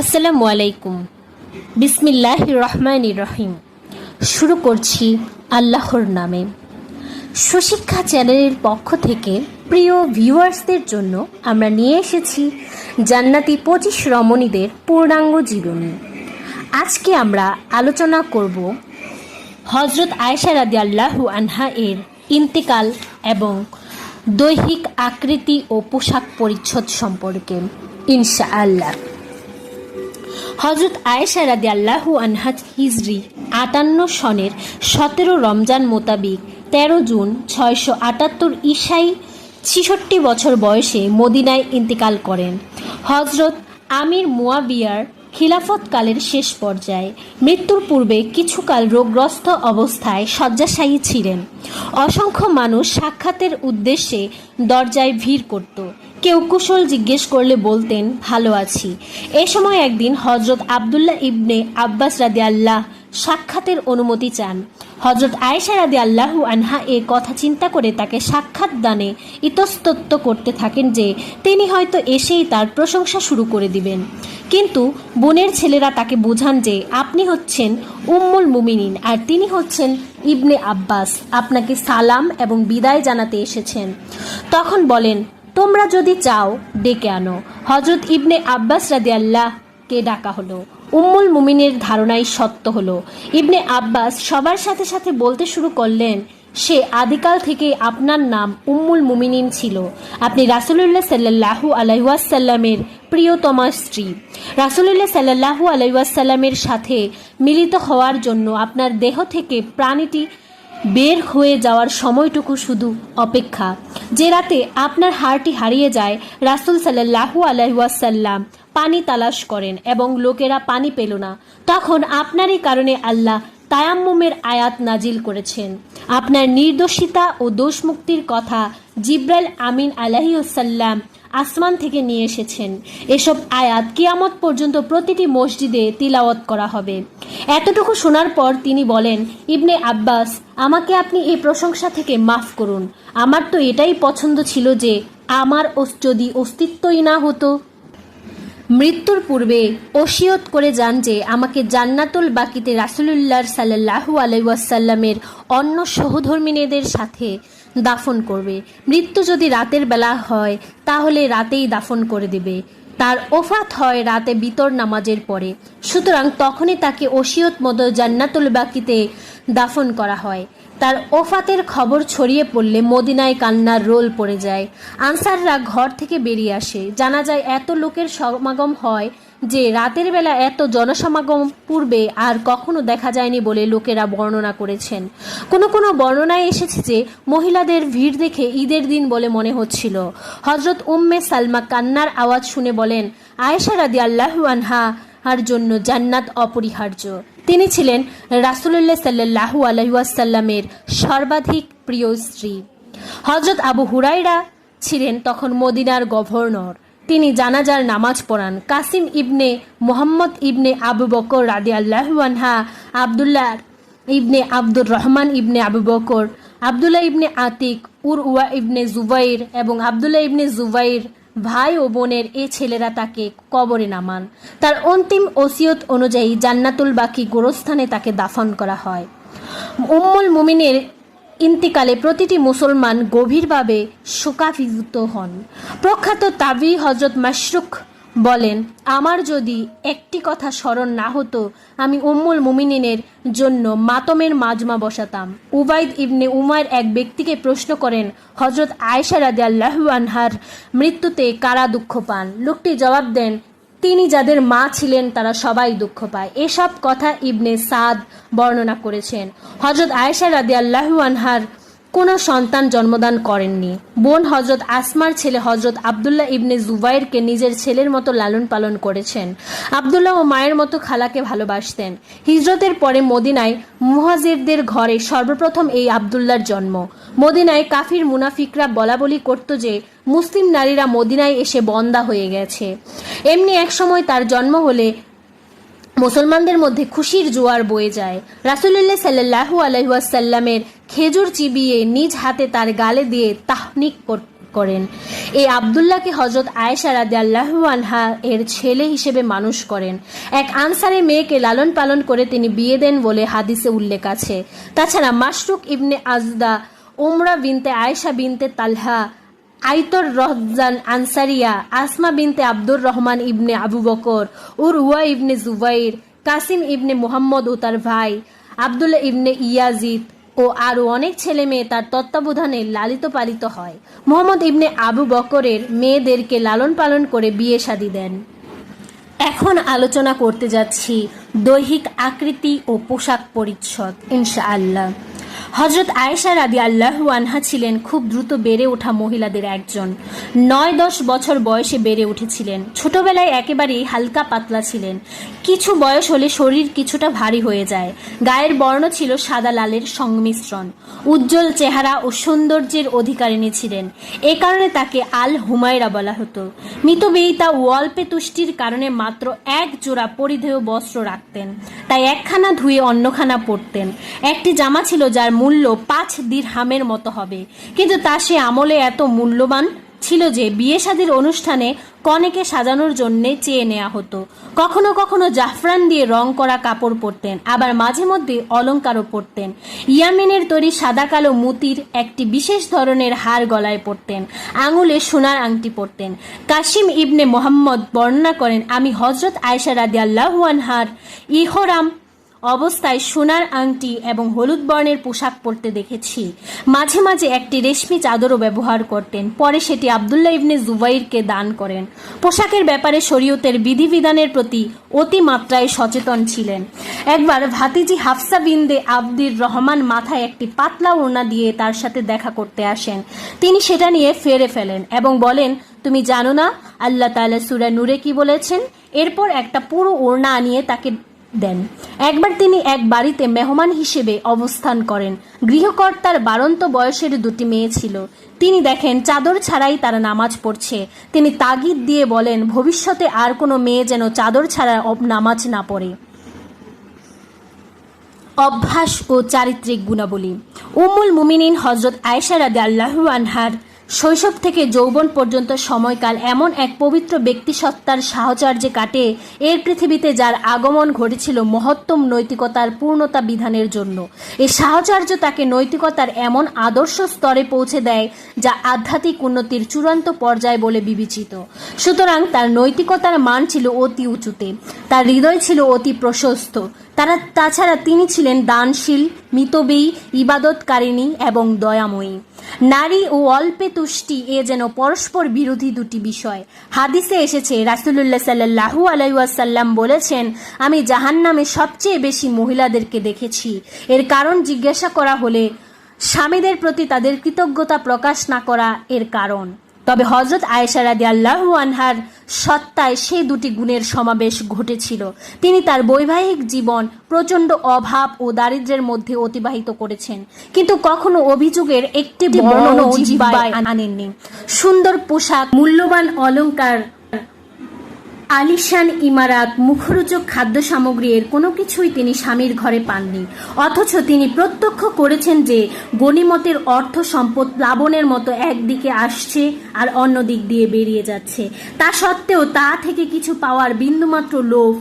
আসসালামু আলাইকুম। বিসমিল্লাহ রহমান রহিম। শুরু করছি আল্লাহর নামে। সুশিক্ষা চ্যানেলের পক্ষ থেকে প্রিয় ভিউয়ার্সদের জন্য আমরা নিয়ে এসেছি জান্নাতি পঁচিশ রমণীদের পূর্ণাঙ্গ জীবনী। আজকে আমরা আলোচনা করব হজরত আয়সা রাদি আল্লাহু আনহা এর ইন্তেকাল এবং দৈহিক আকৃতি ও পোশাক পরিচ্ছদ সম্পর্কে, ইনশাআল্লাহ। হজরত আয়েশা রাদি আল্লাহু আনহাত হিজরি আটান্ন সনের সতেরো রমজান মোতাবিক তেরো জুন ছয়শো আটাত্তর ইসাই ছিষট্টি বছর বয়সে মদিনায় ইন্তেকাল করেন। হজরত আমির মুয়াবিয়ার খিলাফতকালের শেষ পর্যায়ে মৃত্যুর পূর্বে কিছুকাল রোগগ্রস্ত অবস্থায় শয্যাশায়ী ছিলেন। অসংখ্য মানুষ সাক্ষাতের উদ্দেশ্যে দরজায় ভিড় করত কেউ কুশল জিজ্ঞেস করলে বলতেন, ভালো আছি। এ সময় একদিন হজরত আবদুল্লাহ ইবনে আব্বাস রাদি আল্লাহ সাক্ষাতের অনুমতি চান। হজরত আয়েশা রাদি আল্লাহু আনহা এ কথা চিন্তা করে তাকে সাক্ষাৎ দানে ইতস্তত্ব করতে থাকেন যে, তিনি হয়তো এসেই তার প্রশংসা শুরু করে দিবেন। কিন্তু বোনের ছেলেরা তাকে বোঝান যে, আপনি হচ্ছেন উম্মুল মুমিনিন আর তিনি হচ্ছেন ইবনে আব্বাস। আপনাকে সালাম এবং বিদায় জানাতে এসেছেন। তখন বলেন তোমরা যদি চাও, ডেকে আনো। হজরত ইবনে আব্বাস রাদি আল্লাহকে ডাকা হলো। উম্মুল মুমিনের ধারণাই সত্য হলো। ইবনে আব্বাস সবার সাথে সাথে বলতে শুরু করলেন, সে আদিকাল থেকে আপনার নাম উম্মুল মুমিনিন ছিল। আপনি রাসুলুল্লাহ সাল্লাহু আলাইসাল্লামের প্রিয়তমা স্ত্রী। রাসুলুল্লাহ সাল্লাহু আলাইসাল্লামের সাথে মিলিত হওয়ার জন্য আপনার দেহ থেকে প্রাণীটি বের হয়ে যাওয়ার সময়টুকু শুধু অপেক্ষা। যে রাতে আপনার হাড়টি হারিয়ে যায়, রাসুল সাল্লাহু আলহাসাল্লাম পানি তালাশ করেন এবং লোকেরা পানি পেল না। তখন আপনারই কারণে আল্লাহ তায়াম্মুমের আয়াত নাজিল করেছেন। আপনার নির্দোষিতা ও দোষমুক্তির কথা জিব্রাইল আমিন আলাহিউসাল্লাম আসমান থেকে নিয়ে এসেছেন। এসব আয়াত কিয়ামত পর্যন্ত প্রতিটি মসজিদে তিলাওয়াত করা হবে। এতটুকু শোনার পর তিনি বলেন, ইবনে আব্বাস, আমাকে আপনি এই প্রশংসা থেকে মাফ করুন। আমার তো এটাই পছন্দ ছিল যে আমার যদি অস্তিত্বই না হতো মৃত্যুর পূর্বে ওসিয়ত করে যান যে আমাকে জান্নাতুল বাকিতে রাসুলুল্লাহ সাল্লাহু আলাইসাল্লামের অন্য সহধর্মিনীদের সাথে দাফন করবে। মৃত্যু যদি রাতের বেলা হয়, তাহলে রাতেই দাফন করে দেবে। তার ওফাত হয় রাতে বিতর নামাজের পরে। সুতরাং তখনই তাকে ওসিয়ত মতো জান্নাতুল বাকিতে দাফন করা হয়। তার ওফাতের খবর ছড়িয়ে পড়লে মদিনায় কান্নার রোল পড়ে যায়। আনসাররা ঘর থেকে বেরিয়ে আসে। জানা যায়, এত লোকের সমাগম হয় যে রাতের বেলা এত জনসমাগম পূর্বে আর কখনো দেখা যায়নি বলে লোকেরা বর্ণনা করেছেন। কোনো কোনো বর্ণনায় এসেছে যে মহিলাদের ভিড় দেখে ঈদের দিন বলে মনে হচ্ছিল। হজরত উম্মে সালমা কান্নার আওয়াজ শুনে বলেন, আয়েশা রাদি আল্লাহু আনহা আর জন্য জান্নাত অপরিহার্য। তিনি ছিলেন রাসুলুল্লাহ সাল্লাহু আলহাসাল্লামের সর্বাধিক প্রিয় স্ত্রী। হজরত আবু হুরাইরা ছিলেন তখন মদিনার গভর্নর। তিনি জানাজার নামাজ পড়ান। কাসিম ইবনে মোহাম্মদ ইবনে আবু বকর রাদি আল্লাহু আনহা, আবদুল্লাহ ইবনে আব্দুর রহমান ইবনে আবু বকর, আবদুল্লাহ ইবনে আতিক উর উয়া ইবনে জুবাইর এবং আবদুল্লাহ ইবনে জুবাইর ভাই ও বোনের এ ছেলেরা তাকে কবরে নামান। তার অন্তিম ওসিয়ত অনুযায়ী জান্নাতুল বাকি গোরস্থানে তাকে দাফন করা হয়। উম্মুল মুমিনের ইন্তিকালে প্রতিটি মুসলমান গভীরভাবে শোকাভিভূত হন। প্রখ্যাত তাবি হজরত মাশরুক বলেন, আমার যদি একটি কথা স্মরণ না হতো, আমি উম্মুল মুমিনিনের জন্য মাতমের মাজমা বসাতাম। উবাইদ ইবনে উমার এক ব্যক্তিকে প্রশ্ন করেন হজরত রাদি আল্লাহু আনহার মৃত্যুতে কারা দুঃখ পান? লোকটি জবাব দেন, তিনি যাদের মা ছিলেন, তারা সবাই দুঃখ পায়। এসব কথা ইবনে সাদ বর্ণনা করেছেন। হজরত আয়েশা রাদি আল্লাহু আনহার কোনো সন্তান জন্মদান করেননি। বোন হজরত আসমার ছেলে হজরত আবদুল্লাহ ইবনে জুবাইরকে নিজের ছেলের মতো লালন পালন করেছেন। আবদুল্লাহ ও মায়ের মতো খালাকে ভালোবাসতেন। হিজরতের পরে মদিনায় মুহাজিরদের ঘরে সর্বপ্রথম এই আবদুল্লার জন্ম। মদিনায় কাফির মুনাফিকরা বলা বলি করত যে, মুসলিম নারীরা মদিনায় এসে বন্দা হয়ে গেছে। এমনি এক সময় তার জন্ম হলে মুসলমানদের মধ্যে খুশির জোয়ার বয়ে যায়। রাসুলুল্লাহ সাল্লাহু আলহাসাল্লামের খেজুর চিবিয়ে নিজ হাতে তার গালে দিয়ে তাহনিক কর- করেন। এই আবদুল্লাহকে হজরত আয়েশা রাদে আল্লাহু আনহা এর ছেলে হিসেবে মানুষ করেন। এক আনসারে মেয়েকে লালন পালন করে তিনি বিয়ে দেন বলে হাদিসে উল্লেখ আছে। তাছাড়া মাশরুক ইবনে আজদা, উমরা বিনতে আয়েশা বিনতে তালহা আইতর রহজান আনসারিয়া আসমা বিনতে আব্দুর রহমান ইবনে আবু বকর উর উয়া ইবনে জুবাইর, কাসিম ইবনে মুহাম্মদ ও তার ভাই, আবদুল্লাহ ইবনে ইয়াজিদ ও আরও অনেক ছেলে মেয়ে তার তত্ত্বাবধানে লালিত পালিত হয়। মোহাম্মদ ইবনে আবু বকরের মেয়েদেরকে লালন পালন করে বিয়ে শাদী দেন। এখন আলোচনা করতে যাচ্ছি দৈহিক আকৃতি ও পোশাক পরিচ্ছদ, ইনশাআল্লাহ। হজরত আয়েশা রাদি আল্লাহু আনহা ছিলেন খুব দ্রুত বেড়ে ওঠা মহিলাদের একজন। নয় দশ বছর বয়সে বেড়ে উঠেছিলেন। ছোটবেলায় একেবারেই হালকা পাতলা ছিলেন। কিছু বয়স হলে শরীর কিছুটা ভারী হয়ে যায়। গায়ের বর্ণ ছিল সাদা লালের সংমিশ্রণ। উজ্জ্বল চেহারা ও সৌন্দর্যের অধিকারিণী ছিলেন। এ কারণে তাকে আল হুমায়রা বলা হতো। মিতব্যয়িতা ও অল্পে তুষ্টির কারণে মাত্র এক জোড়া পরিধেয় বস্ত্র রাখতেন। তাই একখানা ধুয়ে অন্যখানা পরতেন। একটি জামা ছিল যার মূল্য পাঁচ দিরহামের মতো হবে। কিন্তু তা সে আমলে এত মূল্যবান ছিল যে বিয়ে শাদীর অনুষ্ঠানে কনেকে সাজানোর জন্যে চেয়ে নেওয়া হতো। কখনো কখনো জাফরান দিয়ে রং করা কাপড় পরতেন, আবার মাঝে মধ্যে অলঙ্কারও পরতেন। ইয়ামিনের তৈরি সাদা কালো মুতির একটি বিশেষ ধরনের হার গলায় পরতেন, আঙুলে সোনার আংটি পরতেন। কাশিম ইবনে মোহাম্মদ বর্ণনা করেন, আমি হজরত আয়সা রাদি আল্লাহুয়ানহার ইহরাম অবস্থায় সোনার আংটি এবং হলুদ বর্ণের পোশাক পরতে দেখেছি। মাঝে মাঝে একটি রেশমি চাদরও ব্যবহার করতেন। পরে সেটি আবদুল্লাহ ইবনে জুবাইরকে দান করেন। পোশাকের ব্যাপারে শরীয়তের বিধিবিধানের প্রতি অতিমাত্রায় সচেতন ছিলেন। একবার ভাতিজি হাফসা বিন্দে আব্দির রহমান মাথায় একটি পাতলা ওড়না দিয়ে তার সাথে দেখা করতে আসেন। তিনি সেটা নিয়ে ফেরে ফেলেন এবং বলেন, তুমি জানো না, আল্লাহ তাআলা সূরা নূরে কি বলেছেন? এরপর একটা পুরো ওড়না আনিয়ে তাকে দেন। একবার তিনি এক বাড়িতে মেহমান হিসেবে অবস্থান করেন। গৃহকর্তার বারন্ত বয়সের দুটি মেয়ে ছিল। তিনি দেখেন চাদর ছাড়াই তারা নামাজ পড়ছে। তিনি তাগিদ দিয়ে বলেন, ভবিষ্যতে আর কোনো মেয়ে যেন চাদর ছাড়া নামাজ না পড়ে। অভ্যাস ও চারিত্রিক গুণাবলী। উমুল মুমিনিন হজরত আয়েশা রাদে আল্লাহু আনহার শৈশব থেকে যৌবন পর্যন্ত সময়কাল এমন এক পবিত্র ব্যক্তিসত্তার সাহচর্যে কাটে এর পৃথিবীতে যার আগমন ঘটেছিল মহত্তম নৈতিকতার পূর্ণতা বিধানের জন্য। এই সাহচর্য তাকে নৈতিকতার এমন আদর্শ স্তরে পৌঁছে দেয় যা আধ্যাত্মিক উন্নতির চূড়ান্ত পর্যায় বলে বিবেচিত। সুতরাং তার নৈতিকতার মান ছিল অতি উঁচুতে। তার হৃদয় ছিল অতি প্রশস্ত। তারা, তাছাড়া তিনি ছিলেন দানশীল, মিতব্যয়ী, ইবাদতকারিণী এবং দয়াময়ী। নারী ও অল্পে তুষ্টি এ যেন পরস্পর বিরোধী দুটি বিষয়। হাদিসে এসেছে, রাসুলুল্লাহ সাল্লাহু আলাইসাল্লাম বলেছেন, আমি জাহান্নামে সবচেয়ে বেশি মহিলাদেরকে দেখেছি। এর কারণ জিজ্ঞাসা করা হলে স্বামীদের প্রতি তাদের কৃতজ্ঞতা প্রকাশ না করা এর কারণ। তবে হজরত আয়েশা রাদি আল্লাহ আনহার সত্তায় সেই দুটি গুণের সমাবেশ ঘটেছিল। তিনি তার বৈবাহিক জীবন প্রচণ্ড অভাব ও দারিদ্রের মধ্যে অতিবাহিত করেছেন। কিন্তু কখনো অভিযোগের একটি জিহ্বায় আনেননি। সুন্দর পোশাক মূল্যবান অলংকার আলিশান ইমারাত মুখরোচক খাদ্য সামগ্রী এর কোনো কিছুই তিনি স্বামীর ঘরে পাননি। অথচ তিনি প্রত্যক্ষ করেছেন যে গণিমতের অর্থ সম্পদ প্লাবনের মতো একদিকে আসছে আর অন্য দিক দিয়ে বেরিয়ে যাচ্ছে। তা সত্ত্বেও তা থেকে কিছু পাওয়ার বিন্দুমাত্র লোভ,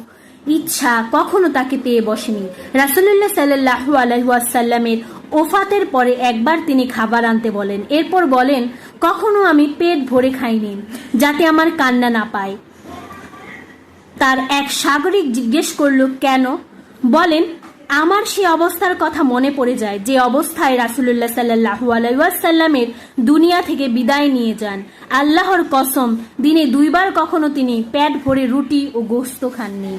ইচ্ছা কখনো তাকে পেয়ে বসেনি। রাসুলুল্লাহ সাল্লাহু আলহাসাল্লামের ওফাতের পরে একবার তিনি খাবার আনতে বলেন। এরপর বলেন, কখনো আমি পেট ভরে খাইনি, যাতে আমার কান্না না পায়। তার এক সাগরিক জিজ্ঞেস করল, কেন? বলেন, আমার সে অবস্থার কথা মনে পড়ে যায়, যে অবস্থায় রাসুলুল্লাহ সাল্লাহু আলাইসাল্লামের দুনিয়া থেকে বিদায় নিয়ে যান। আল্লাহর কসম, দিনে দুইবার কখনো তিনি প্যাট ভরে রুটি ও গোস্ত খাননি।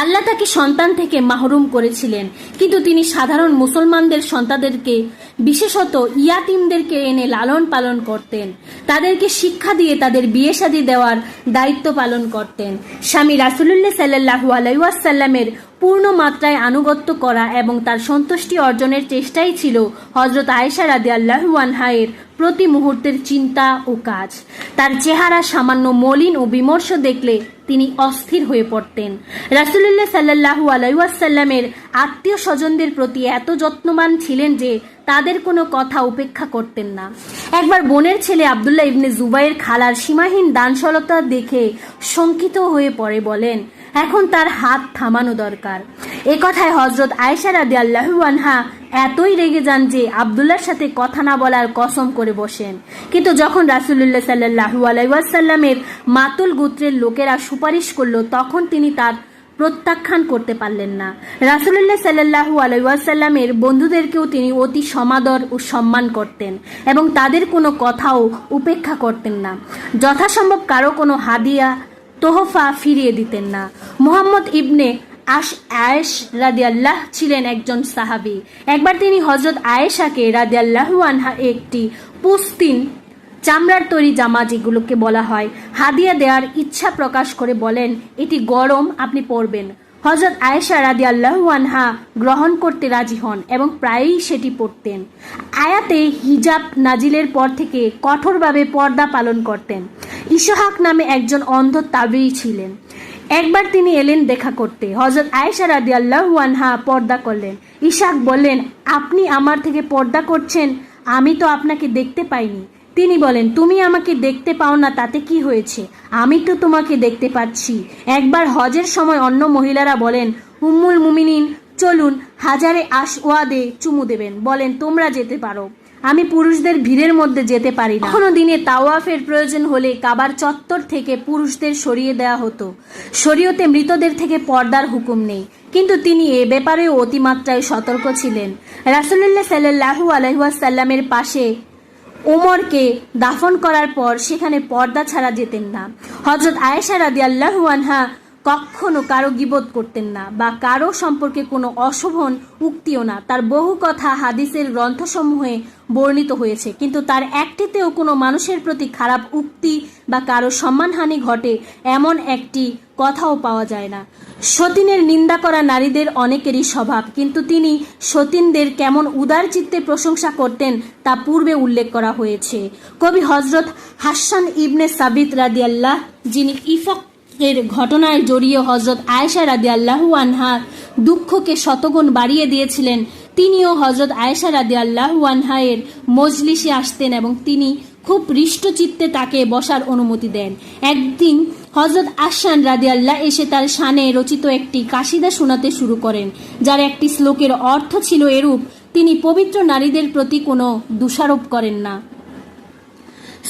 আল্লাহ তাকে সন্তান থেকে মাহরুম করেছিলেন। কিন্তু তিনি সাধারণ মুসলমানদের সন্তানদেরকে, বিশেষত ইয়াতিমদেরকে এনে লালন পালন করতেন। তাদেরকে শিক্ষা দিয়ে তাদের বিয়ে শাদী দেওয়ার দায়িত্ব পালন করতেন। স্বামী রাসুলুল্লাহ সাল্লাহু আলাইসাল্লামের পূর্ণ মাত্রায় আনুগত্য করা এবং তার সন্তুষ্টি অর্জনের চেষ্টাই ছিল হজরত আয়েশা রাদি আল্লাহু আনহায়ের প্রতি মুহূর্তের চিন্তা ও কাজ। তার চেহারা সামান্য মলিন ও বিমর্ষ দেখলে তিনি অস্থির হয়ে পড়তেন। রাসুলুল্লাহ সাল্লাহু আলাইসাল্লামের আত্মীয় স্বজনদের প্রতি এত যত্নবান ছিলেন যে তাদের কোনো কথা উপেক্ষা করতেন না। একবার বোনের ছেলে আবদুল্লাহ ইবনে জুবাইয়ের খালার সীমাহীন দানশলতা দেখে শঙ্কিত হয়ে পড়ে বলেন এখন তার হাত থামানো দরকার। এ কথায় হজরত আয়েশা রাদি আনহা এতই রেগে যান যে আবদুল্লার সাথে কথা না বলার কসম করে বসেন। কিন্তু যখন রাসুলুল্লাহ সাল্লাহু আলাইসাল্লামের মাতুল গোত্রের লোকেরা সুপারিশ করল, তখন তিনি তার প্রত্যাখ্যান করতে পারলেন না। রাসুলুল্লাহ সাল্লাহু আলাইসাল্লামের বন্ধুদেরকেও তিনি অতি সমাদর ও সম্মান করতেন এবং তাদের কোনো কথাও উপেক্ষা করতেন না। যথাসম্ভব কারও কোনো হাদিয়া তোহফা ফিরিয়ে দিতেন না। মোহাম্মদ ইবনে আশ, আয়েশ রাদিয়াল্লাহ ছিলেন একজন সাহাবি। একবার তিনি হজরত আয়েশাকে রাদিয়াল্লাহ আনহা একটি পুস্তিন চামড়ার তৈরি জামা যেগুলোকে বলা হয়, হাদিয়া দেওয়ার ইচ্ছা প্রকাশ করে বলেন, এটি গরম, আপনি পরবেন। হজরত আয়েশা রাদি আনহা গ্রহণ করতে রাজি হন এবং প্রায়ই সেটি পড়তেন। আয়াতে হিজাব নাজিলের পর থেকে কঠোরভাবে পর্দা পালন করতেন। ইশহাক নামে একজন অন্ধ তাবেই ছিলেন। একবার তিনি এলেন দেখা করতে। হজরত আয়েশা রাদি আনহা পর্দা করলেন। ইশাক বললেন, আপনি আমার থেকে পর্দা করছেন? আমি তো আপনাকে দেখতে পাইনি। তিনি বলেন, তুমি আমাকে দেখতে পাও না, তাতে কি হয়েছে? আমি তো তোমাকে দেখতে পাচ্ছি। একবার হজের সময় অন্য মহিলারা বলেন, উম্মুল মুমিনিন, চলুন হাজারে আসওয়াদে চুমু দেবেন। বলেন, তোমরা যেতে পারো। আমি পুরুষদের ভিড়ের মধ্যে যেতে পারি না। কোনো দিনে তাওয়াফের প্রয়োজন হলে কাবার চত্বর থেকে পুরুষদের সরিয়ে দেওয়া হতো। শরীয়তে মৃতদের থেকে পর্দার হুকুম নেই। কিন্তু তিনি এ ব্যাপারেও অতিমাত্রায় সতর্ক ছিলেন। রাসুলুল্লাহ সাল্লাহু আলহাসাল্লামের পাশে ওমরকে দাফন করার পর সেখানে পর্দা ছাড়া যেতেন না। হজরত আয়েশা রাদি আল্লাহু আনহা কখনো কারও গিবোধ করতেন না বা কারও সম্পর্কে কোনো অশোভন উক্তিও না। তার বহু কথা হাদিসের গ্রন্থসমূহে বর্ণিত হয়েছে, কিন্তু তার একটিতেও কোনো মানুষের প্রতি খারাপ উক্তি বা কারও সম্মানহানি ঘটে এমন একটি কথাও পাওয়া যায় না। সতীনের নিন্দা করা নারীদের অনেকেরই স্বভাব, কিন্তু তিনি সতীনদের কেমন উদার চিত্তে প্রশংসা করতেন তা পূর্বে উল্লেখ করা হয়েছে। কবি হজরত হাসান ইবনে সাবিত রাদিয়াল্লাহ, যিনি ইফক এর ঘটনায় জড়িয়ে হজরত আয়েশা রাদি আল্লাহু আনহার দুঃখকে শতগুণ বাড়িয়ে দিয়েছিলেন, তিনিও হজরত আয়েশা রাদি আল্লাহু আনহায়ের মজলিসে আসতেন এবং তিনি খুব হৃষ্টচিত্তে তাকে বসার অনুমতি দেন। একদিন হজরত আসান রাদি আল্লাহ এসে তার শানে রচিত একটি কাশিদা শোনাতে শুরু করেন, যার একটি শ্লোকের অর্থ ছিল এরূপ, তিনি পবিত্র নারীদের প্রতি কোনো দোষারোপ করেন না।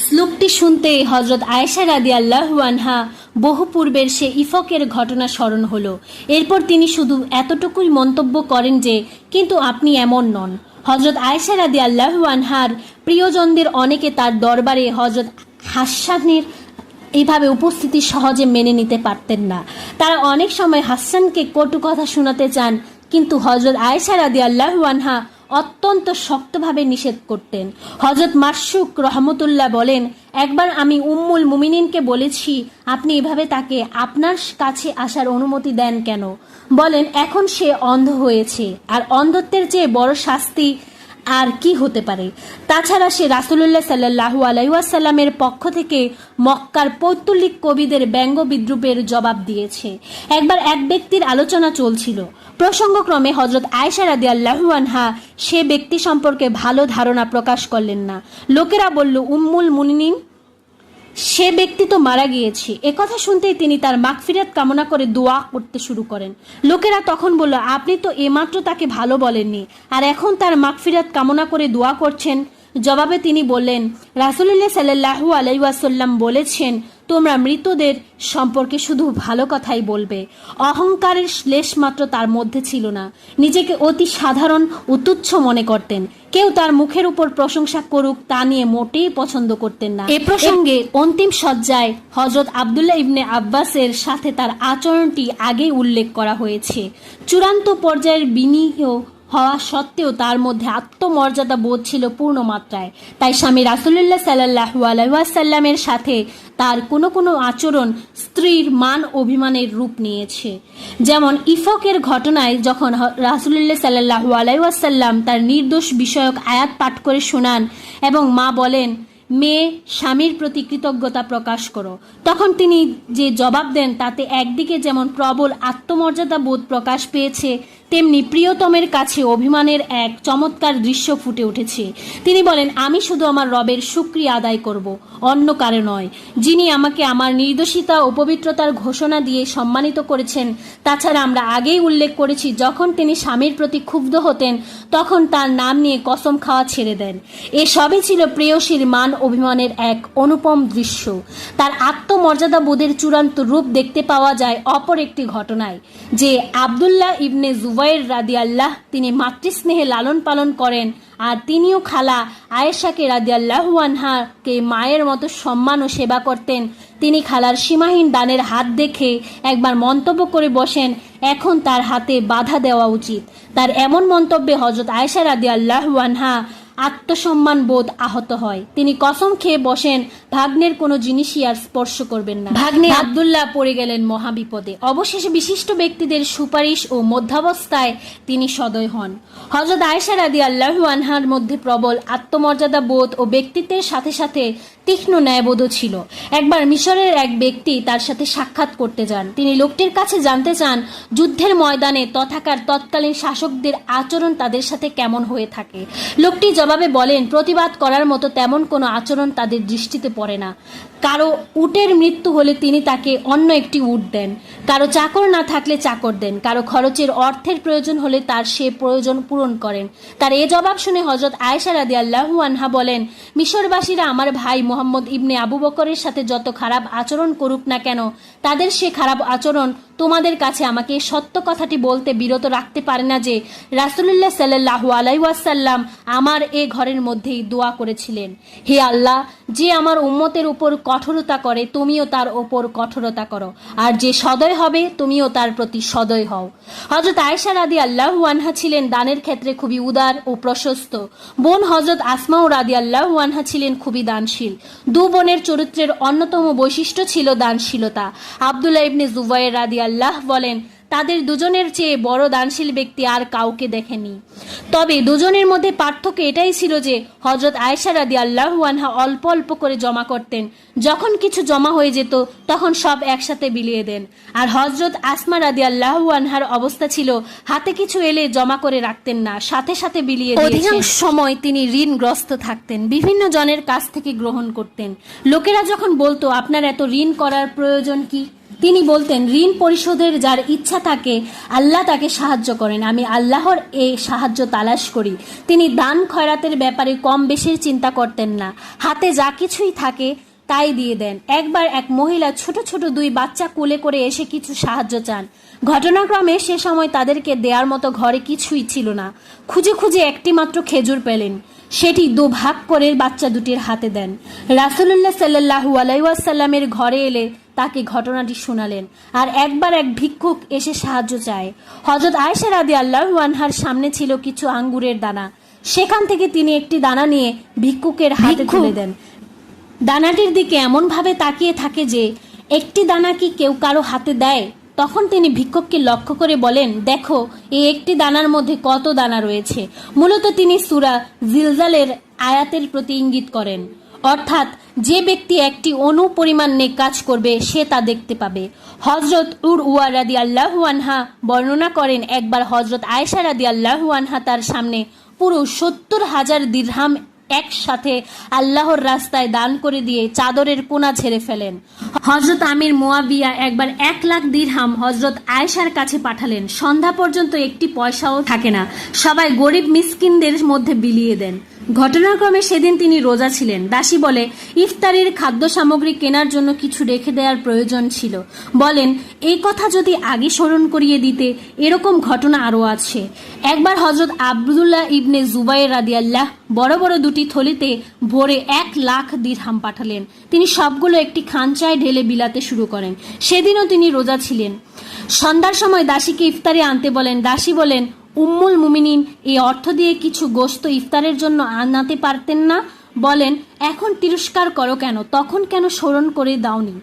শ্লোকটি শুনতে হজরত আয়েশা রাদি আনহা বহু পূর্বের সে ইফকের ঘটনা স্মরণ হলো। এরপর তিনি শুধু এতটুকুই মন্তব্য করেন যে, কিন্তু আপনি এমন নন। হজরত আয়েশা রাদি আল্লাহু আনহার প্রিয়জনদের অনেকে তার দরবারে হজরত হাসানের এইভাবে উপস্থিতি সহজে মেনে নিতে পারতেন না। তারা অনেক সময় হাসানকে কটু কথা শোনাতে চান, কিন্তু হজরত আয়েশা রাদি আনহা অত্যন্ত শক্তভাবে নিষেধ করতেন। হজরত মাসুক রহমতুল্লাহ বলেন, একবার আমি উম্মুল মুমিনিনকে বলেছি, আপনি এভাবে তাকে আপনার কাছে আসার অনুমতি দেন কেন? বলেন, এখন সে অন্ধ হয়েছে। আর অন্ধত্বের চেয়ে বড় শাস্তি আর কি হতে পারে? তাছাড়া সে রাসুলুল্লাহ সাল্লাহু আলাইসাল্লামের পক্ষ থেকে মক্কার পৌত্তলিক কবিদের ব্যঙ্গ বিদ্রুপের জবাব দিয়েছে। একবার এক ব্যক্তির আলোচনা চলছিল। প্রসঙ্গক্রমে হজরত আয়সা রাদি আনহা সে ব্যক্তি সম্পর্কে ভালো ধারণা প্রকাশ করলেন না। লোকেরা বলল, উম্মুল মুনিন সে ব্যক্তি তো মারা গিয়েছে। একথা শুনতেই তিনি তার মাগফিরাত কামনা করে দোয়া করতে শুরু করেন। লোকেরা তখন বলল, আপনি তো এমাত্র তাকে ভালো বলেননি। আর এখন তার মাগফিরাত কামনা করে দোয়া করছেন। জবাবে তিনি বললেন, রাসুলুল্লাহ সাল্লাহু আলাইসাল্লাম বলেছেন তোমরা মৃতদের সম্পর্কে শুধু ভালো কথাই বলবে। অহংকারের শ্লেষ মাত্র তার মধ্যে ছিল না। নিজেকে অতি সাধারণ ও তুচ্ছ মনে করতেন। কেউ তার মুখের উপর প্রশংসা করুক তা নিয়ে মোটেই পছন্দ করতেন না। এ প্রসঙ্গে অন্তিম সজ্জায় হজরত আবদুল্লাহ ইবনে আব্বাসের সাথে তার আচরণটি আগেই উল্লেখ করা হয়েছে। চূড়ান্ত পর্যায়ের বিনিয়োগ হওয়া সত্ত্বেও তার মধ্যে আত্মমর্যাদা বোধ ছিল পূর্ণ মাত্রায় তাই স্বামী রাসুলুল্লাহ সাল্লাহু আলহাসাল্লামের সাথে তার কোনো কোনো আচরণ স্ত্রীর মান অভিমানের রূপ নিয়েছে। যেমন ইফকের ঘটনায় যখন রাসুলুল্লাহ সাল্লাহু আলাইসাল্লাম তার নির্দোষ বিষয়ক আয়াত পাঠ করে শোনান এবং মা বলেন, মেয়ে, স্বামীর প্রতি কৃতজ্ঞতা প্রকাশ করো। তখন তিনি যে জবাব দেন, তাতে একদিকে যেমন প্রবল আত্মমর্যাদা বোধ প্রকাশ পেয়েছে তেমনি প্রিয়তমের কাছে অভিমানের এক চমৎকার দৃশ্য ফুটে উঠেছে। তিনি বলেন, আমি শুধু আমার রবের সুক্রিয়া আদায় করব, অন্য কারও নয়। যিনি আমাকে আমার নির্দোষিতা ও পবিত্রতার ঘোষণা দিয়ে সম্মানিত করেছেন, তাছাড়া আমরা আগেই উল্লেখ করেছি, যখন তিনি স্বামীর প্রতি ক্ষুব্ধ হতেন, তখন তার নাম নিয়ে কসম খাওয়া ছেড়ে দেন। এ সবই ছিল প্রেয়সীর মান অভিমানের এক অনুপম দৃশ্য। তার আত্মমর্যাদা বোধের চূড়ান্ত রূপ দেখতে পাওয়া যায় অপর একটি ঘটনায়, যে আবদুল্লাহ ইবনে জুবাইর রাদি আল্লাহ তিনি মাতৃস্নেহে লালন পালন করেন, আর তিনিও খালা আয়েশাকে রাদি আল্লাহু মায়ের মতো সম্মান ও সেবা করতেন। তিনি খালার সীমাহীন দানের হাত দেখে একবার মন্তব্য করে বসেন, এখন তার হাতে বাধা দেওয়া উচিত। তার এমন মন্তব্যে হজরত আয়েশা রাদি আল্লাহু আত্মসম্মান বোধ আহত হয়। তিনি কসম খেয়ে বসেন ভাগ্নের কোনো জিনিসই আর স্পর্শ করবেন না। ভাগ্নে আবদুল্লাহ পড়ে গেলেন মহাবিপদে। অবশেষে বিশিষ্ট ব্যক্তিদের সুপারিশ ও মধ্যাবস্থায় তিনি সদয় হন। হজরত আয়েশা রাদি আল্লাহু আনহার মধ্যে প্রবল আত্মমর্যাদা বোধ ও ব্যক্তিত্বের সাথে সাথে তীক্ষ্ণ ন্যায়বোধও ছিল। একবার মিশরের এক ব্যক্তি তার সাথে সাক্ষাৎ করতে যান। তিনি লোকটির কাছে জানতে চান যুদ্ধের ময়দানে তথাকার তৎকালীন শাসকদের আচরণ তাদের সাথে কেমন হয়ে থাকে। লোকটি জবাবে বলেন, প্রতিবাদ করার মতো তেমন কোনো আচরণ তাদের দৃষ্টিতে পড়ে না। কারও উটের মৃত্যু হলে তিনি তাকে অন্য একটি উট দেন। কারও চাকর না থাকলে চাকর দেন। কারও খরচের অর্থের প্রয়োজন হলে তার সে প্রয়োজন পূরণ করেন। তার এ জবাব শুনে হজরত আয়েশা রাদি আল্লাহু আনহা বলেন, মিশরবাসীরা আমার ভাই মোহাম্মদ ইবনে আবু বকরের সাথে যত খারাপ আচরণ করুক না কেন, তাদের সে খারাপ আচরণ তোমাদের কাছে আমাকে সত্য কথাটি বলতে বিরত রাখতে পারে না যে রাসুলুল্লাহ সাল্লাহু আলাইসাল্লাম আমার এ ঘরের মধ্যেই দোয়া করেছিলেন। হে আল্লাহ, যে আমার উম্মতের উপর কঠোরতা করে, তুমিও তার ওপর কঠোরতা করো। আর যে সদয় হবে, তুমিও তার প্রতি সদয় হও। হজরত আয়েশা রাদি আল্লাহু আনহা ছিলেন দানের ক্ষেত্রে খুবই উদার ও প্রশস্ত। বোন হজরত আসমাউ রাদি আল্লাহু আনহা ছিলেন খুবই দানশীল। দু বোনের চরিত্রের অন্যতম বৈশিষ্ট্য ছিল দানশীলতা। আবদুল্লাহ ইবনে জুবাইর রাদি আল্লাহ বলেন, তাদের দুজনের চেয়ে বড় দানশীল ব্যক্তি আর কাউকে দেখেনি। তবে দুজনের মধ্যে পার্থক্য এটাই ছিল যে হজরত আয়েশা রাদি আল্লাহ আনহা অল্প অল্প করে জমা করতেন। যখন কিছু জমা হয়ে যেত, তখন সব একসাথে বিলিয়ে দেন। আর হজরত আসমা রাদি আল্লাহ আনহার অবস্থা ছিল, হাতে কিছু এলে জমা করে রাখতেন না, সাথে সাথে বিলিয়ে অধিকাংশ সময় তিনি ঋণগ্রস্ত থাকতেন, বিভিন্ন জনের কাছ থেকে গ্রহণ করতেন। লোকেরা যখন বলতো, আপনার এত ঋণ করার প্রয়োজন কি? তিনি বলতেন, ঋণ পরিশোধের যার ইচ্ছা থাকে, আল্লাহ তাকে সাহায্য করেন। আমি আল্লাহর এ সাহায্য তালাশ করি। তিনি দান খয়রাতের ব্যাপারে কম বেশির চিন্তা করতেন না। হাতে যা কিছুই থাকে, তাই দিয়ে দেন। একবার এক মহিলা ছোট ছোট দুই বাচ্চা কোলে করে এসে কিছু সাহায্য চান। ঘটনাক্রমে সে সময় তাদেরকে দেওয়ার মতো ঘরে কিছুই ছিল না। খুঁজে খুঁজে একটি মাত্র খেজুর পেলেন। সেটি দুভাগ করে বাচ্চা দুটির হাতে দেন। রাসুলুল্লাহ সাল্লাহু আলাইসাল্লামের ঘরে এলে তাকে ঘটনাটি শোনালেন আর একবার এক ভিক্ষুক এসে সাহায্য চায়। হজরত আয়েশা রাদি আল্লাহ আনহার সামনে ছিল কিছু আঙ্গুরের দানা। সেখান থেকে তিনি একটি দানা নিয়ে ভিক্ষুকের হাতে তুলে দেন। দানাটির দিকে এমনভাবে তাকিয়ে থাকে যে একটি দানা কি কেউ কারও হাতে দেয়? তখন তিনি ভিক্ষককে লক্ষ্য করে বলেন দেখো এই একটি দানার মধ্যে কত দানা রয়েছে? মূলত তিনি সুরা জিলজালের আয়াতের প্রতি ইঙ্গিত করেন। অর্থাৎ যে ব্যক্তি একটি অনু পরিমাণ কাজ করবে, সে তা দেখতে পাবে। হজরত উর উয়া রাদি আনহা বর্ণনা করেন, একবার হজরত আয়েশা রাদি আনহা তার সামনে পুরো সত্তর হাজার দিরহাম একসাথে আল্লাহর রাস্তায় দান করে দিয়ে চাদরের কোনা ছেড়ে ফেলেন। হজরত আমির মোয়াবিয়া একবার এক লাখ দিরহাম হজরত আয়েশার কাছে পাঠালেন। সন্ধ্যা পর্যন্ত একটি পয়সাও থাকে না। সবাই গরিব মিসকিনদের মধ্যে বিলিয়ে দেন। ঘটনাক্রমে সেদিন তিনি রোজা ছিলেন। দাসী বলে, ইফতারির খাদ্য সামগ্রী কেনার জন্য কিছু রেখে দেওয়ার প্রয়োজন ছিল। বলেন, এই কথা যদি আগে স্মরণ করিয়ে দিতে এরকম ঘটনা আরও আছে। একবার হজরত আবদুল্লাহ ইবনে জুবাইর রাদিয়াল্লাহ বড় বড় দুটি থলিতে ভোরে এক লাখ দিরহাম পাঠালেন। তিনি সবগুলো একটি খাঞ্চায় ঢেলে বিলাতে শুরু করেন। সেদিনও তিনি রোজা ছিলেন। সন্ধ্যার সময় দাসীকে ইফতারে আনতে বলেন। দাসী বলেন উম্মুল মুমিনিন, এই অর্থ দিয়ে কিছু গোস্ত ইফতারের জন্য আনাতে পারতেন না। বলেন, এখন তিরস্কার করো কেন? তখন কেন স্মরণ করে দাওনি?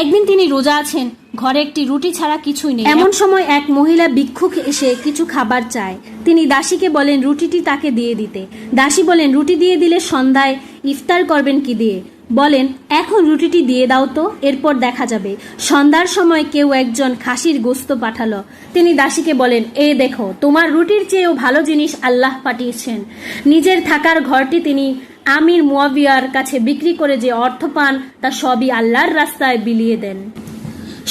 একদিন তিনি রোজা আছেন, ঘরে একটি রুটি ছাড়া কিছুই নেই। এমন সময় এক মহিলা ভিক্ষুক এসে কিছু খাবার চায়। তিনি দাসীকে বলেন, রুটিটি তাকে দিয়ে দিতে। দাসী বলেন, রুটি দিয়ে দিলে সন্ধ্যায় ইফতার করবেন কি দিয়ে? বলেন, এখন রুটিটি দিয়ে দাও তো, এরপর দেখা যাবে। সন্ধ্যার সময় কেউ একজন খাসির গোস্ত পাঠালো। তিনি দাসীকে বলেন, এ দেখো, তোমার রুটির চেয়েও ভালো জিনিস আল্লাহ পাঠিয়েছেন। নিজের থাকার ঘরটি তিনি আমির মুয়াবিয়ার কাছে বিক্রি করে যে অর্থ পান, তা সবই আল্লাহর রাস্তায় বিলিয়ে দেন।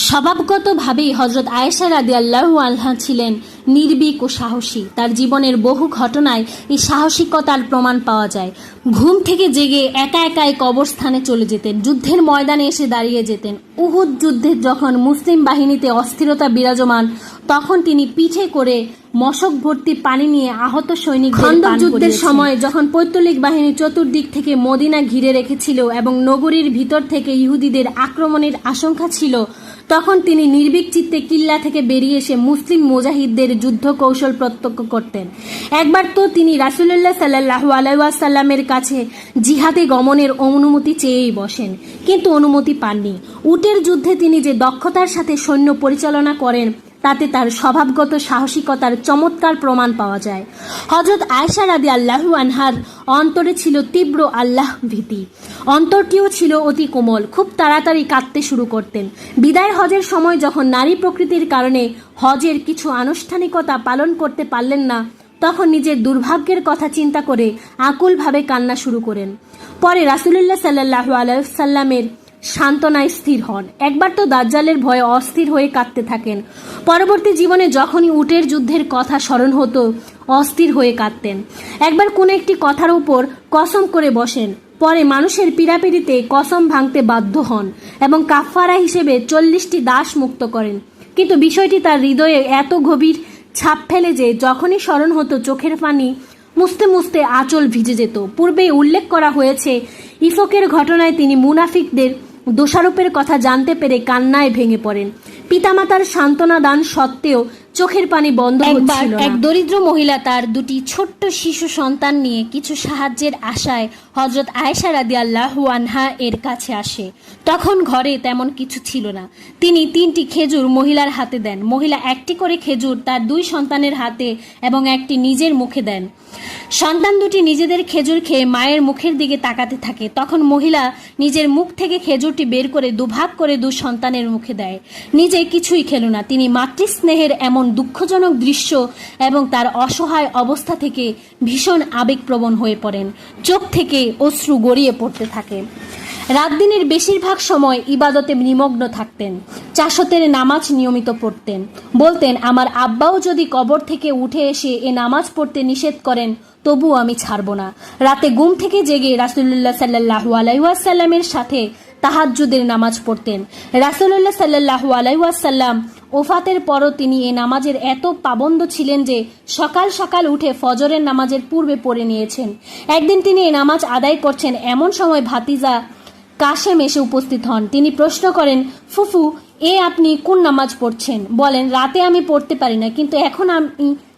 স্বভাবগতভাবেই হজরত আয়েশা রাদি আল্লাহু আল্লাহ ছিলেন নির্বিক ও সাহসী। তার জীবনের বহু ঘটনায় এই সাহসিকতার প্রমাণ পাওয়া যায়। ঘুম থেকে জেগে একা একাই কবরস্থানে চলে যেতেন। যুদ্ধের ময়দানে এসে দাঁড়িয়ে যেতেন। উহুদ যুদ্ধে যখন মুসলিম বাহিনীতে অস্থিরতা বিরাজমান তখন তিনি পিঠে করে মশক ভর্তি পানি নিয়ে আহত সৈনিক খন্দক যুদ্ধের সময় যখন পৈতলিক বাহিনী চতুর্দিক থেকে মদিনা ঘিরে রেখেছিল এবং নগরীর ভিতর থেকে ইহুদিদের আক্রমণের আশঙ্কা ছিল তখন তিনি নির্ভীক চিত্তে কিল্লা থেকে বেরিয়ে এসে মুসলিম মুজাহিদদের যুদ্ধ কৌশল প্রত্যক্ষ করতেন। একবার তো তিনি রাসুলুল্লাহ সাল্লাহ আলাইসাল্লামের কাছে জিহাদে গমনের অনুমতি চেয়েই বসেন, কিন্তু অনুমতি পাননি। উটের যুদ্ধে তিনি যে দক্ষতার সাথে সৈন্য পরিচালনা করেন তাতে তার স্বভাবগত সাহসিকতার চমৎকার প্রমাণ পাওয়া যায়। হজরত আয়সা রাদি আল্লাহু আনহার অন্তরে ছিল তীব্র আল্লাহ ভীতি। অন্তরটিও ছিল অতি কোমল, খুব তাড়াতাড়ি কাঁদতে শুরু করতেন। বিদায় হজের সময় যখন নারী প্রকৃতির কারণে হজের কিছু আনুষ্ঠানিকতা পালন করতে পারলেন না, তখন নিজের দুর্ভাগ্যের কথা চিন্তা করে আকুলভাবে কান্না শুরু করেন। পরে রাসুলুল্লাহ সাল্লাহু আলাইসাল্লামের সান্ত্বনায় স্থির হন। একবার তো দাজ্জালের ভয়ে অস্থির হয়ে কাঁদতে থাকেন। পরবর্তী জীবনে যখনই উটের যুদ্ধের কথা স্মরণ হতো, অস্থির হয়ে কাঁদতেন। একবার কোনো একটি কথার উপর কসম করে বসেন। পরে মানুষের পীড়াপিড়িতে কসম ভাঙতে বাধ্য হন এবং কাফারা হিসেবে চল্লিশটি দাস মুক্ত করেন। কিন্তু বিষয়টি তার হৃদয়ে এত গভীর ছাপ ফেলে যে যখনই স্মরণ হতো, চোখের পানি মুছতে মুছতে আঁচল ভিজে যেত। পূর্বে উল্লেখ করা হয়েছে, ইফকের ঘটনায় তিনি মুনাফিকদের দোষারোপের কথা জানতে পেরে কান্নায় ভেঙে পড়েন। পিতামাতার সান্ত্বনা দান সত্ত্বেও চোখের পানি বন্ধ একবার এক দরিদ্র মহিলা তার দুটি ছোট্ট শিশু সন্তান নিয়ে কিছু সাহায্যের আশায় হজরত আয়েশা রাদি আল্লাহু আনহা এর কাছে আসে। তখন ঘরে তেমন কিছু ছিল না। তিনি তিনটি খেজুর মহিলার হাতে দেন। মহিলা একটি করে খেজুর তার দুই সন্তানের হাতে এবং একটি নিজের মুখে দেন। সন্তান দুটি নিজেদের খেজুর খেয়ে মায়ের মুখের দিকে তাকাতে থাকে। তখন মহিলা নিজের মুখ থেকে খেজুরটি বের করে দুভাগ করে দু সন্তানের মুখে দেয়। নিজে কিছুই খেল না। তিনি মাতৃস্নেহের এমন দুঃখজনক দৃশ্য এবং তার অসহায় অবস্থা থেকে ভীষণ আবেগপ্রবণ হয়ে পড়েন। চোখ থেকে অশ্রু গড়িয়ে পড়তে থাকে। রাত দিনের বেশিরভাগ সময় ইবাদতে নিমগ্ন থাকতেন। চাষতের নামাজ নিয়মিত পড়তেন। বলতেন, আমার আব্বাও যদি কবর থেকে উঠে এসে এ নামাজ পড়তে নিষেধ করেন, তবুও আমি ছাড়ব না। রাতে ঘুম থেকে জেগে রাসুল্লাহ সাল্লাহু আলাইসাল্লামের সাথে তাহাজ্জুদের নামাজ পড়তেন। রাসুল্লাহ সাল্লাহু আলাইসাল্লাম ওফাতের পরও তিনি এ নামাজের এত পাবন্দ ছিলেন যে সকাল সকাল উঠে ফজরের নামাজের পূর্বে পড়ে নিয়েছেন। একদিন তিনি এ নামাজ আদায় করছেন এমন সময় ভাতিজা কাশেম এসে উপস্থিত হন। তিনি প্রশ্ন করেন, ফুফু, এ আপনি কোন নামাজ পড়ছেন? বলেন, রাতে আমি পড়তে পারি না, কিন্তু এখন আমি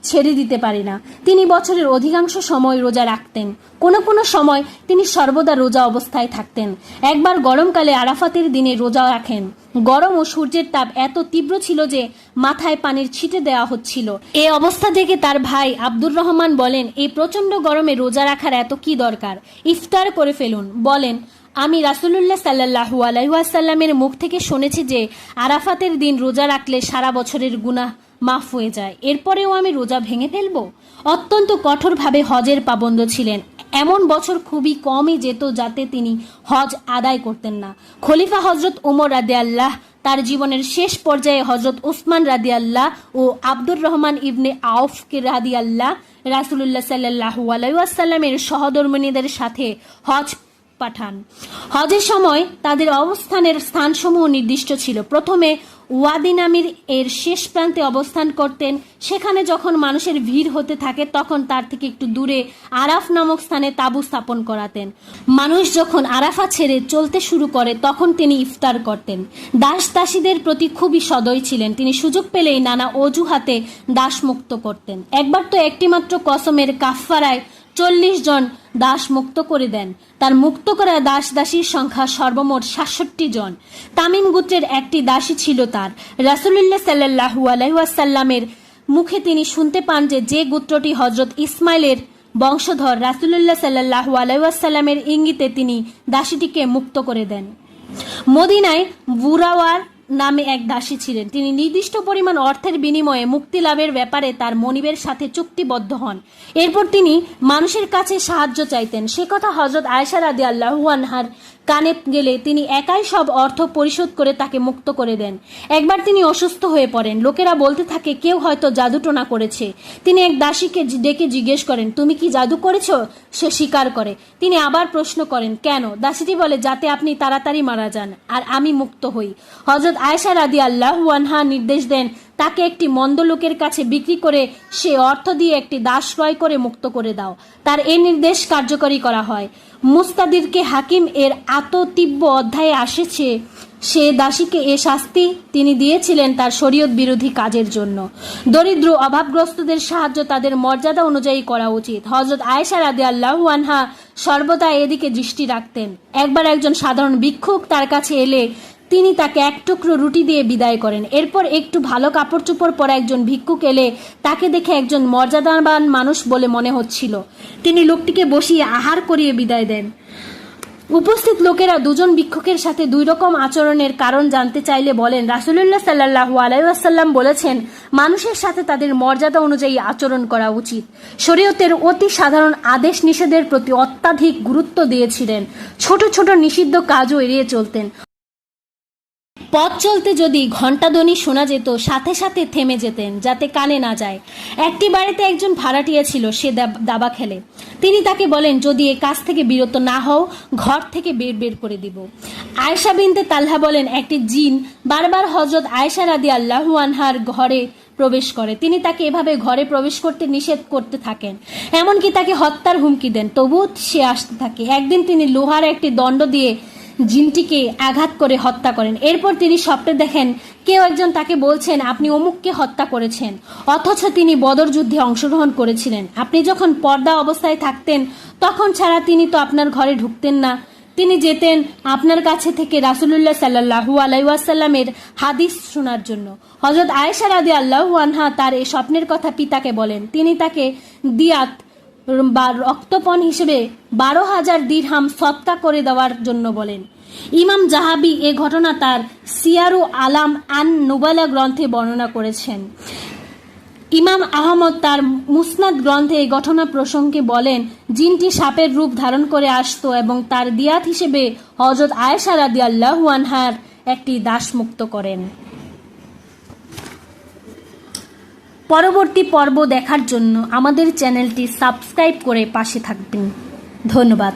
ছেড়ে দিতে পারি না। তিনি বছরের অধিকাংশ সময় রোজা রাখতেন। কোনো কোনো সময় তিনি সর্বদা রোজা অবস্থায় থাকতেন। একবার গরমকালে আরাফাতের দিনে রোজা রাখেন। গরম ও সূর্যের তাপ এত তীব্র ছিল যে মাথায় পানির ছিটে দেওয়া হচ্ছিল। এ অবস্থা থেকে তার ভাই আব্দুর রহমান বলেন, এই প্রচণ্ড গরমে রোজা রাখার এত কি দরকার? ইফতার করে ফেলুন। বলেন, আমি রাসুলুল্লাহ সাল্লাহু আলাইসাল্লামের মুখ থেকে শুনেছি যে আরাফাতের দিন রোজা রাখলে সারা বছরের গুনাহ মাফ হয়ে যায়। এরপরেও আমি রোজা ভেঙে ফেলব? অত্যন্ত কঠোরভাবে হজের পাবন্দ ছিলেন। এমন বছর খুবই কমই যেত যাতে তিনি হজ আদায় করতেন না। খলিফা হজরত উমর রাদে আল্লাহ তার জীবনের শেষ পর্যায়ে হজরত উসমান রাদি আল্লাহ ও আব্দুর রহমান ইবনে আউফকে রাদি আল্লাহ রাসুলুল্লাহ সাল্লাহু আলাইসাল্লামের সহধর্মিনীদের সাথে হজ পাঠান। হজের সময় তাদের অবস্থানের স্থানসমূহ নির্দিষ্ট ছিল। প্রথমে ওয়াদি নামির এর শেষ প্রান্তে অবস্থান করতেন। সেখানে যখন মানুষের ভিড় হতে থাকে, তখন তার থেকে একটু দূরে আরাফ নামক স্থানে তাঁবু স্থাপন করাতেন। মানুষ যখন আরাফা ছেড়ে চলতে শুরু করে, তখন তিনি ইফতার করতেন। দাস দাসীদের প্রতি খুবই সদয় ছিলেন। তিনি সুযোগ পেলেই নানা অজুহাতে দাস মুক্ত করতেন। একবার তো একটিমাত্র কসমের কাফফারায় চল্লিশ জন দাস মুক্ত করে দেন। তার মুক্ত করা দাস দাসীর সংখ্যা সর্বমোট সাতষট্টি জন। তামিম গোত্রের একটি দাসী ছিল তার। রাসুলুল্লাহ সাল্লাহু আলাইসাল্লামের মুখে তিনি শুনতে পান যে যে গোত্রটি হজরত ইসমাইলের বংশধর রাসুলুল্লাহ সাল্লাহ আলাইসাল্লামের ইঙ্গিতে তিনি দাসীটিকে মুক্ত করে দেন। মদিনায় বুরাওয়ার নামে এক দাসী ছিলেন। তিনি নির্দিষ্ট পরিমাণ অর্থের বিনিময়ে মুক্তি লাভের ব্যাপারে তার মনিবের সাথে চুক্তিবদ্ধ হন। এরপর তিনি মানুষের কাছে সাহায্য চাইতেন। সে কথা হজরত আয়সা রাদি আল্লাহুয়ানহার কানে গেলে তিনি একাই সব অর্থ পরিশোধ করে তাকে মুক্ত করে দেন। একবার তিনি অসুস্থ হয়ে পড়েন। লোকেরা বলতে থাকে, কেউ হয়তো জাদুটোনা করেছে। তিনি এক দাসীকে ডেকে জিজ্ঞেস করেন, তুমি কি জাদু করেছ? সে স্বীকার করে। তিনি আবার প্রশ্ন করেন, কেন? দাসীটি বলে, যাতে আপনি তাড়াতাড়ি মারা যান আর আমি মুক্ত হই। হজরত আয়েশা রাদি আল্লাহ ওয়ানহা নির্দেশ দেন, তাকে একটি মন্দ লোকের কাছে বিক্রি করে সে অর্থ দিয়ে একটি দাস ক্রয় করে মুক্ত করে দাও। তার এই নির্দেশ কার্যকরী করা হয়। মুস্তাদিরকে হাকিম এর আত তীব্র অধ্যায়ে আসেছে। সে দাসীকে এ শাস্তি তিনি দিয়েছিলেন তার শরীয়ত বিরোধী কাজের জন্য। দরিদ্র, অভাবগ্রস্তদের সাহায্য তাদের মর্যাদা অনুযায়ী করা উচিত। হজরত আয়েশা রাদে আল্লাহ আনহা সর্বদা এদিকে দৃষ্টি রাখতেন। একবার একজন সাধারণ ভিক্ষুক তার কাছে এলে তিনি তাকে এক টুকরো রুটি দিয়ে বিদায় করেন। এরপর একটু ভালো কাপড় চোপড় পরা একজন ভিক্ষুক এলে তাকে দেখে একজন মর্যাদাবান মানুষ বলে মনে হচ্ছিল। তিনি লোকটিকে বসিয়ে আহার করিয়ে বিদায় দেন। উপস্থিত লোকেরা দুজন ভিক্ষুকের সাথে দুই রকম আচরণের কারণ জানতে চাইলে বলেন, রাসুলুল্লাহ সাল্লাহু আলাইসাল্লাম বলেছেন, মানুষের সাথে তাদের মর্যাদা অনুযায়ী আচরণ করা উচিত। শরীয়তের অতি সাধারণ আদেশ নিষেধের প্রতি অত্যাধিক গুরুত্ব দিয়েছিলেন। ছোট ছোট নিষিদ্ধ কাজও এড়িয়ে চলতেন। পথ চলতে যদি ঘণ্টাধ্বনি শোনা যেত, সাথে সাথে থেমে যেতেন, যাতে কানে না যায়। একটি বাড়িতে একজন ভাড়াটিয়া ছিল, সে দাব- খেলে। তিনি তাকে বলেন, যদি এ কাজ থেকে বিরত না হও, ঘর থেকে বের বের করে দিব। আয়েশা বিনতে তাল্হা বলেন, একটি জিন বারবার হজরত আয়েশা রাদি আল্লাহু আনহার ঘরে প্রবেশ করে। তিনি তাকে এভাবে ঘরে প্রবেশ করতে নিষেধ করতে থাকেন। এমনকি তাকে হত্যার হুমকি দেন। তবুও সে আসতে থাকে। একদিন তিনি লোহার একটি দণ্ড দিয়ে জিনটিকে আঘাত করে হত্যা করেন। এরপর তিনি স্বপ্নে দেখেন কেউ একজন তাকে বলছেন, আপনি অমুককে হত্যা করেছেন। অথচ তিনি বদর যুদ্ধে অংশগ্রহণ করেছিলেন। আপনি যখন পর্দা অবস্থায় থাকতেন, তখন ছাড়া তিনি তো আপনার ঘরে ঢুকতেন না। তিনি যেতেন আপনার কাছে থেকে রাসুলুল্লাহ সাল্লাহু আলাইসাল্লামের হাদিস শোনার জন্য। হজরত আয়েশা রাদি আল্লাহু আনহা তার এই স্বপ্নের কথা পিতাকে বলেন। তিনি তাকে দিয়াত বা রক্তপণ হিসেবে বারো হাজার দিরহাম সৎকা করে দেওয়ার জন্য বলেন। ইমাম জাহাবি এ ঘটনা তার সিয়ারু আলাম আন নুবালা গ্রন্থে বর্ণনা করেছেন। ইমাম আহমদ তার মুসনাদ গ্রন্থে এই ঘটনা প্রসঙ্গে বলেন, জিনটি সাপের রূপ ধারণ করে আসত এবং তার দিয়াত হিসেবে হজরত আয়েশা রাদি আল্লাহু আনহার একটি দাস মুক্ত করেন। পরবর্তী পর্ব দেখার জন্য আমাদের চ্যানেলটি সাবস্ক্রাইব করে পাশে থাকবেন। ধন্যবাদ।